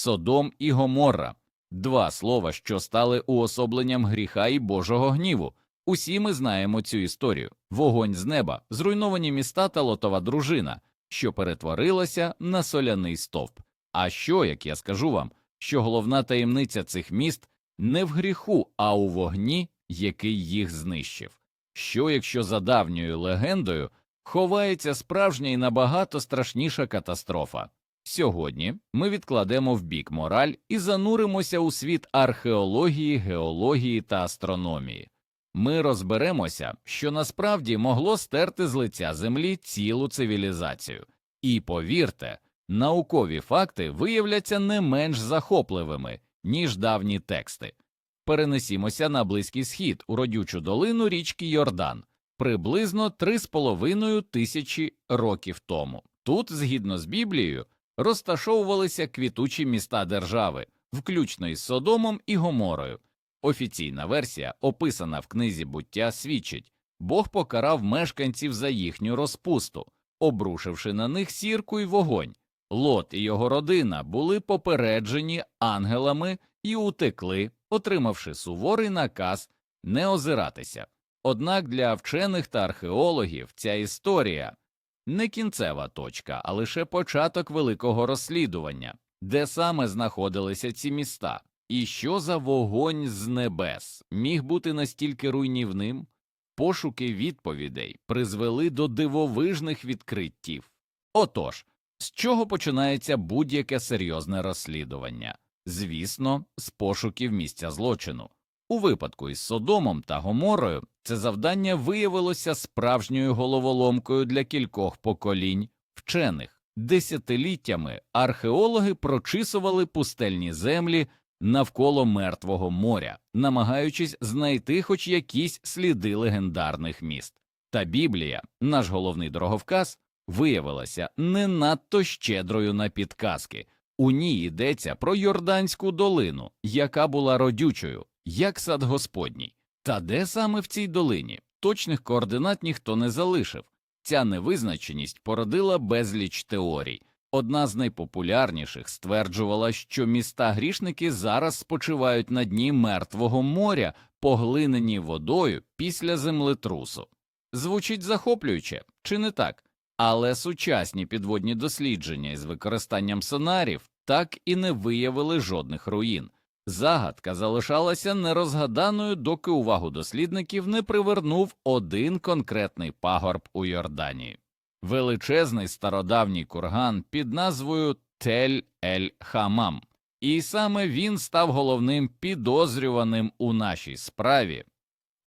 Содом і Гоморра два слова, що стали уособленням гріха і Божого гніву. Усі ми знаємо цю історію вогонь з неба, зруйновані міста та лотова дружина, що перетворилася на соляний стовп. А що, як я скажу вам, що головна таємниця цих міст не в гріху, а у вогні, який їх знищив? Що, якщо за давньою легендою ховається справжня і набагато страшніша катастрофа? Сьогодні ми відкладемо в бік мораль і зануримося у світ археології, геології та астрономії. Ми розберемося, що насправді могло стерти з лиця землі цілу цивілізацію. І повірте, наукові факти виявляться не менш захопливими, ніж давні тексти. Перенесімося на Близький Схід у родючу долину річки Йордан приблизно 3,5 тисячі років тому. Тут, згідно з Біблією, розташовувалися квітучі міста держави, включно із Содомом і Гоморою. Офіційна версія, описана в книзі буття, свідчить Бог покарав мешканців за їхню розпусту, обрушивши на них сірку й вогонь. Лот і його родина були попереджені ангелами і утекли, отримавши суворий наказ не озиратися. Однак для вчених та археологів ця історія не кінцева точка, а лише початок великого розслідування, де саме знаходилися ці міста, і що за вогонь з небес міг бути настільки руйнівним, пошуки відповідей призвели до дивовижних відкриттів. Отож, з чого починається будь-яке серйозне розслідування? Звісно, з пошуків місця злочину. У випадку із Содомом та Гоморою це завдання виявилося справжньою головоломкою для кількох поколінь вчених. Десятиліттями археологи прочисували пустельні землі навколо Мертвого моря, намагаючись знайти хоч якісь сліди легендарних міст. Та Біблія, наш головний дороговказ, виявилася не надто щедрою на підказки. У ній йдеться про Йорданську долину, яка була родючою, як сад Господній. Та де саме в цій долині? Точних координат ніхто не залишив. Ця невизначеність породила безліч теорій. Одна з найпопулярніших стверджувала, що міста грішники зараз спочивають на дні Мертвого моря, поглинені водою після землетрусу. Звучить захоплююче, чи не так? Але сучасні підводні дослідження із використанням сонарів так і не виявили жодних руїн. Загадка залишалася нерозгаданою, доки увагу дослідників не привернув один конкретний пагорб у Йорданії величезний стародавній курган під назвою Тель Ель Хамам, і саме він став головним підозрюваним у нашій справі.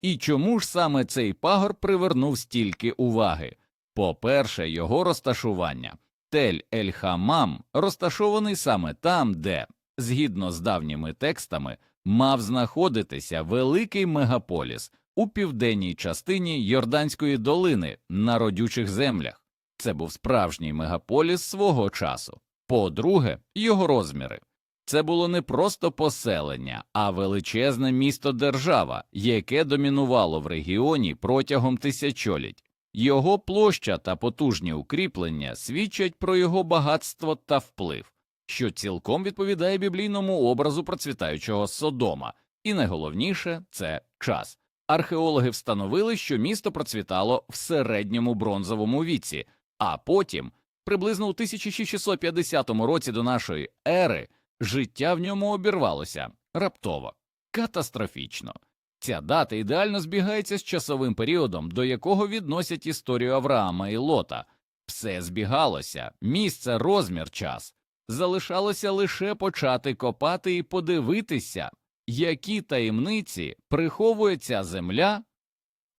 І чому ж саме цей пагорб привернув стільки уваги? По-перше, його розташування. Тель Ель Хамам розташований саме там, де, згідно з давніми текстами, мав знаходитися великий мегаполіс у південній частині Йорданської долини на родючих землях. Це був справжній мегаполіс свого часу. По-друге, його розміри. Це було не просто поселення, а величезне місто держава, яке домінувало в регіоні протягом тисячоліть. Його площа та потужні укріплення свідчать про його багатство та вплив, що цілком відповідає біблійному образу процвітаючого Содома, і найголовніше це час. Археологи встановили, що місто процвітало в середньому бронзовому віці, а потім, приблизно у 1650 році до нашої ери, життя в ньому обірвалося раптово, катастрофічно. Ця дата ідеально збігається з часовим періодом, до якого відносять історію Авраама і Лота. Все збігалося, місце, розмір, час. Залишалося лише почати копати і подивитися, які таємниці приховує ця земля.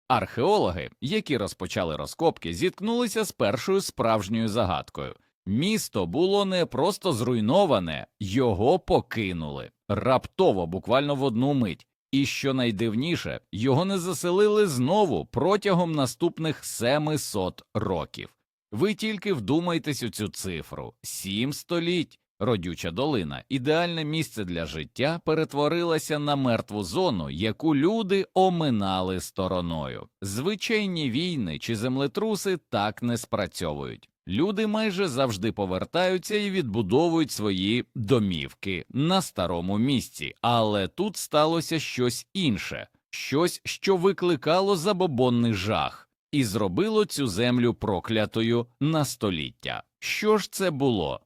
Археологи, які розпочали розкопки, зіткнулися з першою справжньою загадкою. Місто було не просто зруйноване, його покинули раптово, буквально в одну мить. І що найдивніше, його не заселили знову протягом наступних 700 років. Ви тільки вдумайтесь у цю цифру сім століть. Родюча долина, ідеальне місце для життя, перетворилася на мертву зону, яку люди оминали стороною. Звичайні війни чи землетруси так не спрацьовують. Люди майже завжди повертаються і відбудовують свої домівки на старому місці, але тут сталося щось інше, щось, що викликало забобонний жах, і зробило цю землю проклятою на століття. Що ж це було?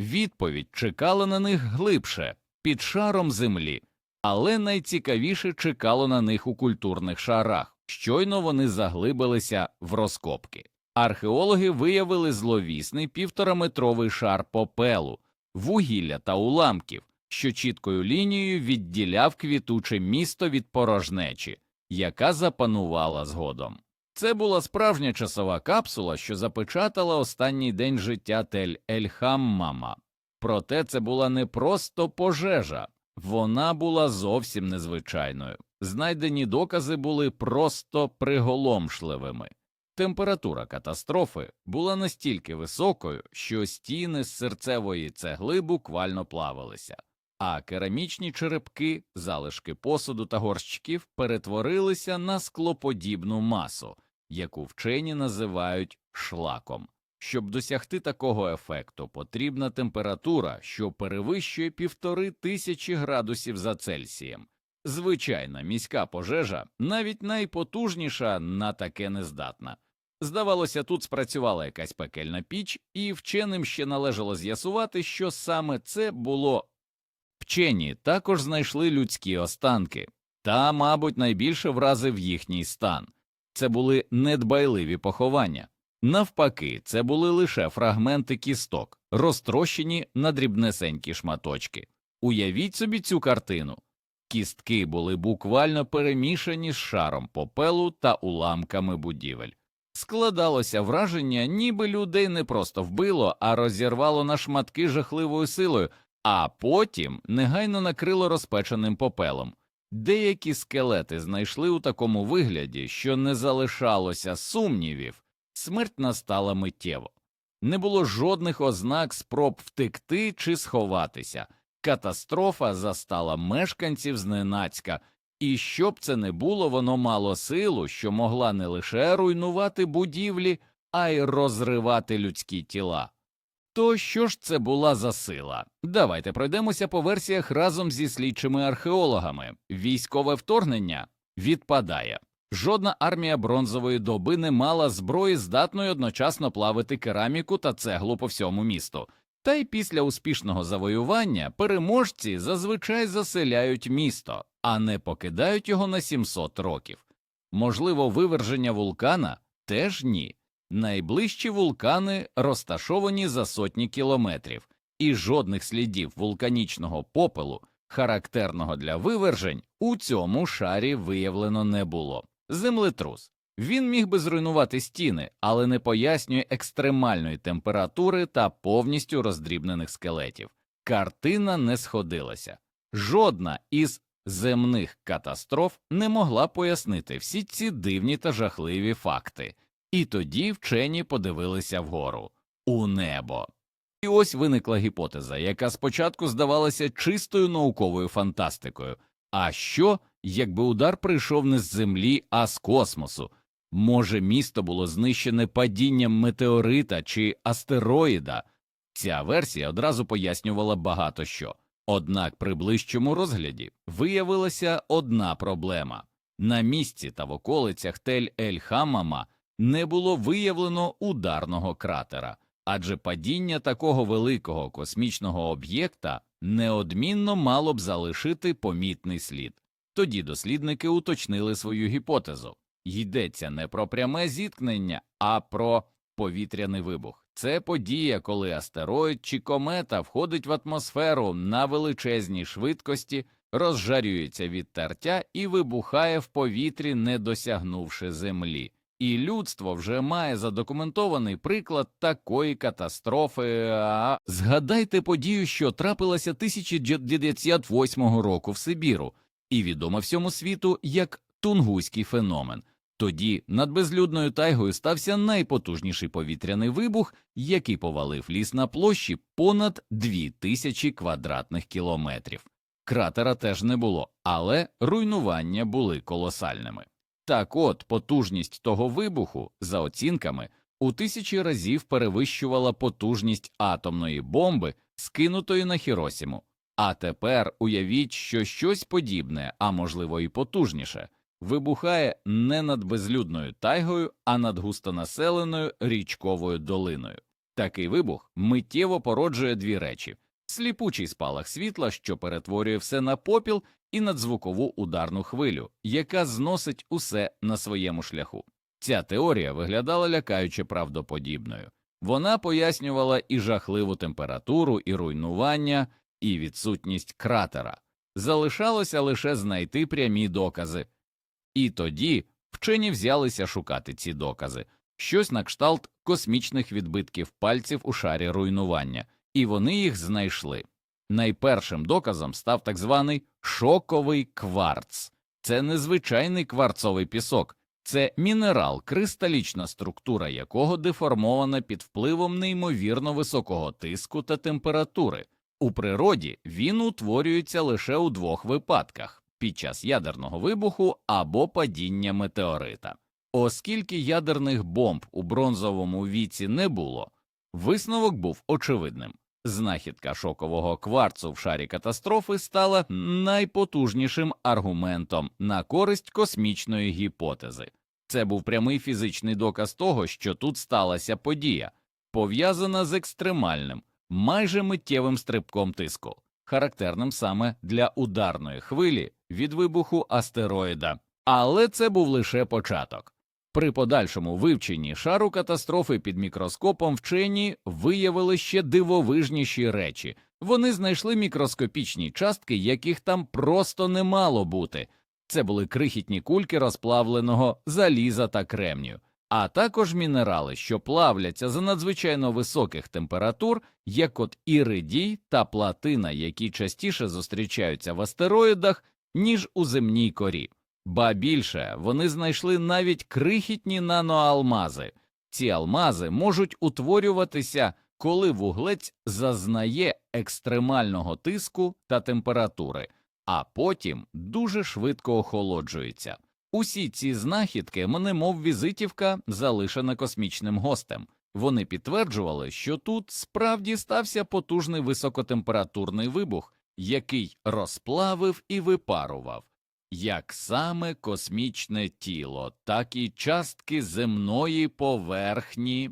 Відповідь чекала на них глибше, під шаром землі, але найцікавіше чекало на них у культурних шарах. Щойно вони заглибилися в розкопки. Археологи виявили зловісний півтораметровий шар попелу, вугілля та уламків, що чіткою лінією відділяв квітуче місто від порожнечі, яка запанувала згодом. Це була справжня часова капсула, що запечатала останній день життя Тель Ель-Хаммама. Проте це була не просто пожежа, вона була зовсім незвичайною. Знайдені докази були просто приголомшливими. Температура катастрофи була настільки високою, що стіни з серцевої цегли буквально плавилися, а керамічні черепки, залишки посуду та горщиків перетворилися на склоподібну масу, яку вчені називають шлаком. Щоб досягти такого ефекту, потрібна температура, що перевищує півтори тисячі градусів за Цельсієм. Звичайна міська пожежа, навіть найпотужніша, на таке не здатна. Здавалося, тут спрацювала якась пекельна піч, і вченим ще належало з'ясувати, що саме це було. Вчені також знайшли людські останки, та, мабуть, найбільше вразив їхній стан. Це були недбайливі поховання. Навпаки, це були лише фрагменти кісток, розтрощені на дрібнесенькі шматочки. Уявіть собі цю картину. Кістки були буквально перемішані з шаром попелу та уламками будівель. Складалося враження, ніби людей не просто вбило, а розірвало на шматки жахливою силою, а потім негайно накрило розпеченим попелом. Деякі скелети знайшли у такому вигляді, що не залишалося сумнівів, смерть настала миттєво. Не було жодних ознак спроб втекти чи сховатися. Катастрофа застала мешканців зненацька, і щоб це не було, воно мало силу, що могла не лише руйнувати будівлі, а й розривати людські тіла. То що ж це була за сила? Давайте пройдемося по версіях разом зі слідчими археологами. Військове вторгнення відпадає. Жодна армія бронзової доби не мала зброї, здатної одночасно плавити кераміку та цеглу по всьому місту. Та й після успішного завоювання переможці зазвичай заселяють місто, а не покидають його на 700 років. Можливо, виверження вулкана теж ні. Найближчі вулкани розташовані за сотні кілометрів, і жодних слідів вулканічного попелу, характерного для вивержень, у цьому шарі виявлено не було. Землетрус. Він міг би зруйнувати стіни, але не пояснює екстремальної температури та повністю роздрібнених скелетів. Картина не сходилася. Жодна із земних катастроф не могла пояснити всі ці дивні та жахливі факти. І тоді вчені подивилися вгору у небо. І ось виникла гіпотеза, яка спочатку здавалася чистою науковою фантастикою. А що, якби удар прийшов не з землі, а з космосу? Може, місто було знищене падінням метеорита чи астероїда? Ця версія одразу пояснювала багато що. Однак при ближчому розгляді виявилася одна проблема на місці та в околицях Тель Ель Хаммама не було виявлено ударного кратера, адже падіння такого великого космічного об'єкта неодмінно мало б залишити помітний слід. Тоді дослідники уточнили свою гіпотезу йдеться не про пряме зіткнення, а про повітряний вибух. Це подія, коли астероїд чи комета входить в атмосферу на величезній швидкості, розжарюється від тертя і вибухає в повітрі, не досягнувши землі. І людство вже має задокументований приклад такої катастрофи. Згадайте подію, що трапилася 1908 року в Сибіру, і відома всьому світу як тунгуський феномен. Тоді над безлюдною тайгою стався найпотужніший повітряний вибух, який повалив ліс на площі понад дві тисячі квадратних кілометрів. Кратера теж не було, але руйнування були колосальними. Так от потужність того вибуху, за оцінками, у тисячі разів перевищувала потужність атомної бомби, скинутої на Хіросіму. А тепер уявіть, що щось подібне, а можливо і потужніше, вибухає не над безлюдною тайгою, а над густонаселеною річковою долиною. Такий вибух миттєво породжує дві речі сліпучий спалах світла, що перетворює все на попіл, і надзвукову ударну хвилю, яка зносить усе на своєму шляху. Ця теорія виглядала лякаюче правдоподібною. Вона пояснювала і жахливу температуру, і руйнування, і відсутність кратера. Залишалося лише знайти прямі докази. І тоді вчені взялися шукати ці докази, щось на кшталт космічних відбитків пальців у шарі руйнування, і вони їх знайшли. Найпершим доказом став так званий шоковий кварц. Це незвичайний кварцовий пісок, це мінерал, кристалічна структура якого деформована під впливом неймовірно високого тиску та температури. У природі він утворюється лише у двох випадках під час ядерного вибуху або падіння метеорита. Оскільки ядерних бомб у бронзовому віці не було, висновок був очевидним. Знахідка шокового кварцу в шарі катастрофи стала найпотужнішим аргументом на користь космічної гіпотези. Це був прямий фізичний доказ того, що тут сталася подія, пов'язана з екстремальним, майже миттєвим стрибком тиску, характерним саме для ударної хвилі від вибуху астероїда. Але це був лише початок. При подальшому вивченні шару катастрофи під мікроскопом вчені виявили ще дивовижніші речі. Вони знайшли мікроскопічні частки, яких там просто не мало бути. Це були крихітні кульки розплавленого заліза та кремнію, а також мінерали, що плавляться за надзвичайно високих температур, як от іридій та платина, які частіше зустрічаються в астероїдах, ніж у земній корі. Ба більше вони знайшли навіть крихітні наноалмази. Ці алмази можуть утворюватися, коли вуглець зазнає екстремального тиску та температури, а потім дуже швидко охолоджується. Усі ці знахідки, немов візитівка, залишена космічним гостем. Вони підтверджували, що тут справді стався потужний високотемпературний вибух, який розплавив і випарував як саме космічне тіло, так і частки земної поверхні.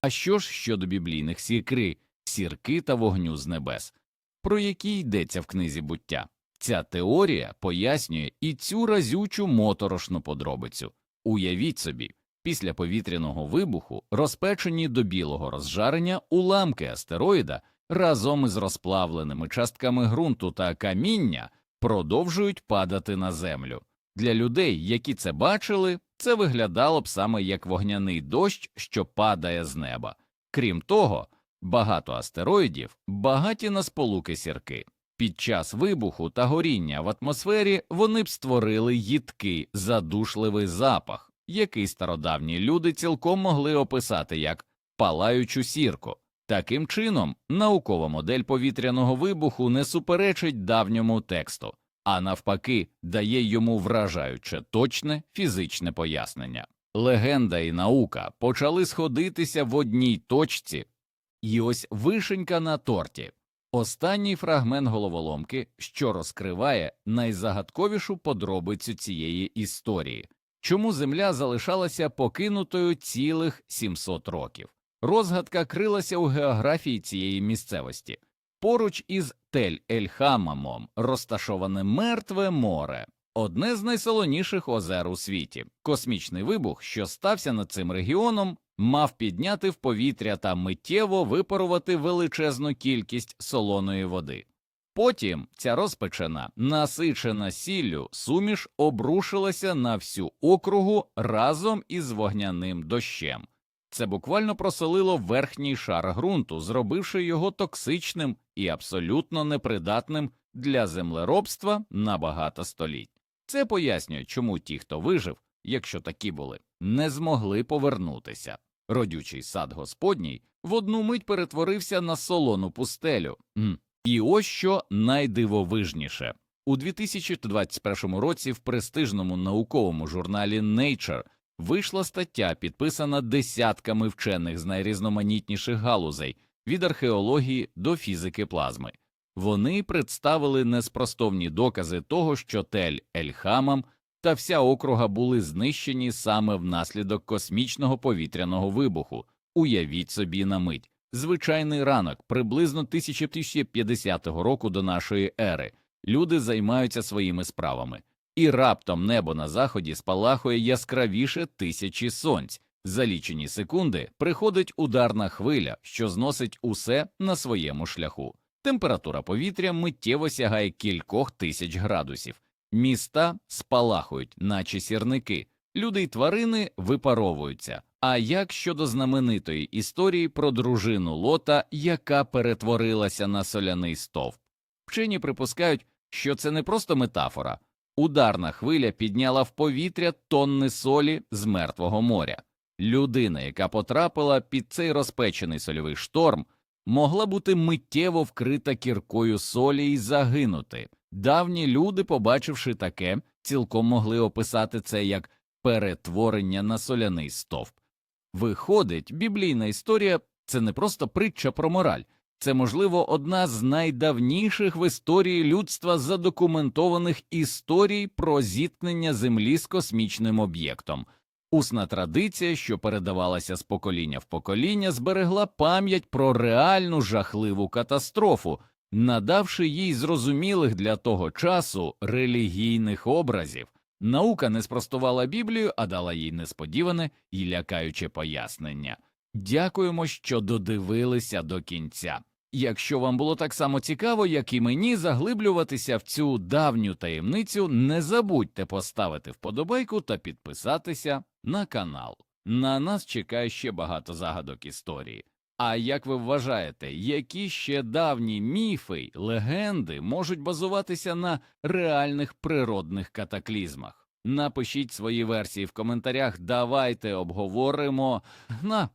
А що ж щодо біблійних сірки, сірки та вогню з небес, про які йдеться в книзі буття? Ця теорія пояснює і цю разючу моторошну подробицю. Уявіть собі, після повітряного вибуху, розпечені до білого розжарення уламки астероїда разом із розплавленими частками ґрунту та каміння продовжують падати на землю. Для людей, які це бачили, це виглядало б саме як вогняний дощ, що падає з неба. Крім того, багато астероїдів багаті на сполуки сірки. Під час вибуху та горіння в атмосфері вони б створили їдкий задушливий запах, який стародавні люди цілком могли описати як палаючу сірку. Таким чином, наукова модель повітряного вибуху не суперечить давньому тексту, а навпаки, дає йому вражаюче точне фізичне пояснення. Легенда і наука почали сходитися в одній точці, і ось вишенька на торті. Останній фрагмент головоломки, що розкриває найзагадковішу подробицю цієї історії, чому Земля залишалася покинутою цілих 700 років. Розгадка крилася у географії цієї місцевості. Поруч із Тель Ель-Хамамом розташоване мертве море, одне з найсолоніших озер у світі. Космічний вибух, що стався над цим регіоном, мав підняти в повітря та миттєво випарувати величезну кількість солоної води. Потім ця розпечена, насичена сіллю суміш обрушилася на всю округу разом із вогняним дощем. Це буквально просолило верхній шар ґрунту, зробивши його токсичним і абсолютно непридатним для землеробства на багато століть. Це пояснює, чому ті, хто вижив, якщо такі були, не змогли повернутися. Родючий сад Господній в одну мить перетворився на солону пустелю. І ось що найдивовижніше. У 2021 році в престижному науковому журналі Nature вийшла стаття, підписана десятками вчених з найрізноманітніших галузей від археології до фізики плазми. Вони представили неспростовні докази того, що Тель Ель-Хамам та вся округа були знищені саме внаслідок космічного повітряного вибуху. Уявіть собі на мить. Звичайний ранок, приблизно 1050 року до нашої ери, люди займаються своїми справами, і раптом небо на заході спалахує яскравіше тисячі сонць. За лічені секунди приходить ударна хвиля, що зносить усе на своєму шляху. Температура повітря миттєво сягає кількох тисяч градусів. Міста спалахують, наче сірники, люди й тварини випаровуються. А як щодо знаменитої історії про дружину лота, яка перетворилася на соляний стовп? Вчені припускають, що це не просто метафора. Ударна хвиля підняла в повітря тонни солі з мертвого моря. Людина, яка потрапила під цей розпечений сольовий шторм, могла бути миттєво вкрита кіркою солі і загинути. Давні люди, побачивши таке, цілком могли описати це як перетворення на соляний стовп. Виходить, біблійна історія це не просто притча про мораль, це, можливо, одна з найдавніших в історії людства задокументованих історій про зіткнення Землі з космічним об'єктом. Усна традиція, що передавалася з покоління в покоління, зберегла пам'ять про реальну жахливу катастрофу, надавши їй зрозумілих для того часу релігійних образів. Наука не спростувала Біблію, а дала їй несподіване і лякаюче пояснення. Дякуємо, що додивилися до кінця. Якщо вам було так само цікаво, як і мені, заглиблюватися в цю давню таємницю, не забудьте поставити вподобайку та підписатися на канал. На нас чекає ще багато загадок історії. А як ви вважаєте, які ще давні міфи легенди можуть базуватися на реальних природних катаклізмах? Напишіть свої версії в коментарях, давайте обговоримо на